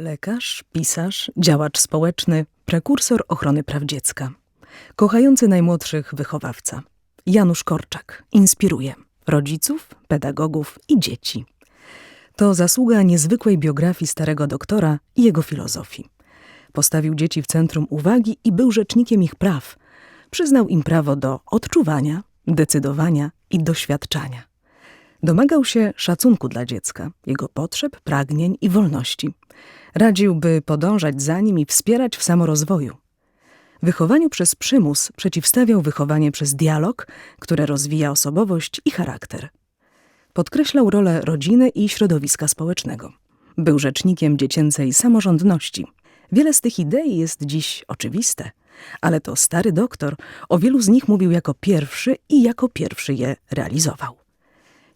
Lekarz, pisarz, działacz społeczny, prekursor ochrony praw dziecka. Kochający najmłodszych wychowawca. Janusz Korczak inspiruje rodziców, pedagogów i dzieci. To zasługa niezwykłej biografii starego doktora i jego filozofii. Postawił dzieci w centrum uwagi i był rzecznikiem ich praw. Przyznał im prawo do odczuwania, decydowania i doświadczania. Domagał się szacunku dla dziecka, jego potrzeb, pragnień i wolności. Radził, by podążać za nim i wspierać w samorozwoju. Wychowaniu przez przymus przeciwstawiał wychowanie przez dialog, które rozwija osobowość i charakter. Podkreślał rolę rodziny i środowiska społecznego. Był rzecznikiem dziecięcej samorządności. Wiele z tych idei jest dziś oczywiste, ale to stary doktor o wielu z nich mówił jako pierwszy i jako pierwszy je realizował.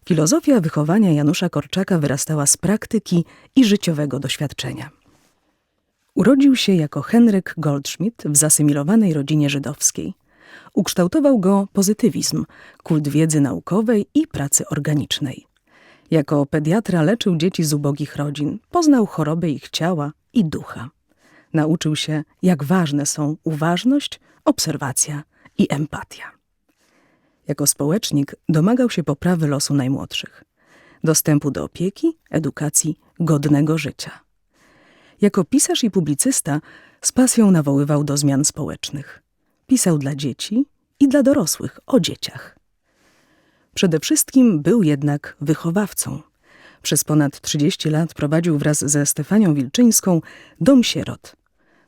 Filozofia wychowania Janusza Korczaka wyrastała z praktyki i życiowego doświadczenia. Urodził się jako Henryk Goldschmidt w zasymilowanej rodzinie żydowskiej. Ukształtował go pozytywizm, kult wiedzy naukowej i pracy organicznej. Jako pediatra leczył dzieci z ubogich rodzin, poznał choroby ich ciała i ducha. Nauczył się, jak ważne są uważność, obserwacja i empatia. Jako społecznik domagał się poprawy losu najmłodszych, dostępu do opieki, edukacji, godnego życia. Jako pisarz i publicysta z pasją nawoływał do zmian społecznych. Pisał dla dzieci i dla dorosłych o dzieciach. Przede wszystkim był jednak wychowawcą. Przez ponad 30 lat prowadził wraz ze Stefanią Wilczyńską Dom Sierot.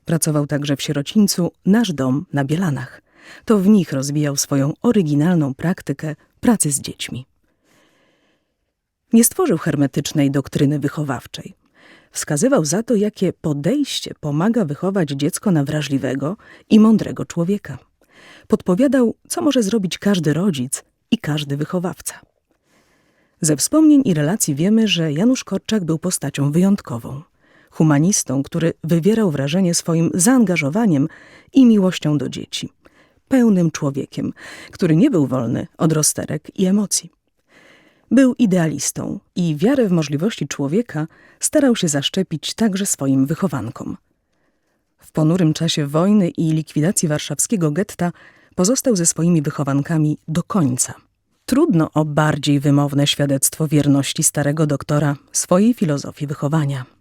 Pracował także w sierocińcu Nasz Dom na Bielanach. To w nich rozwijał swoją oryginalną praktykę pracy z dziećmi. Nie stworzył hermetycznej doktryny wychowawczej. Wskazywał za to, jakie podejście pomaga wychować dziecko na wrażliwego i mądrego człowieka. Podpowiadał, co może zrobić każdy rodzic i każdy wychowawca. Ze wspomnień i relacji wiemy, że Janusz Korczak był postacią wyjątkową. Humanistą, który wywierał wrażenie swoim zaangażowaniem i miłością do dzieci. Pełnym człowiekiem, który nie był wolny od rozterek i emocji. Był idealistą i wiarę w możliwości człowieka starał się zaszczepić także swoim wychowankom. W ponurym czasie wojny i likwidacji warszawskiego getta pozostał ze swoimi wychowankami do końca. Trudno o bardziej wymowne świadectwo wierności starego doktora swojej filozofii wychowania.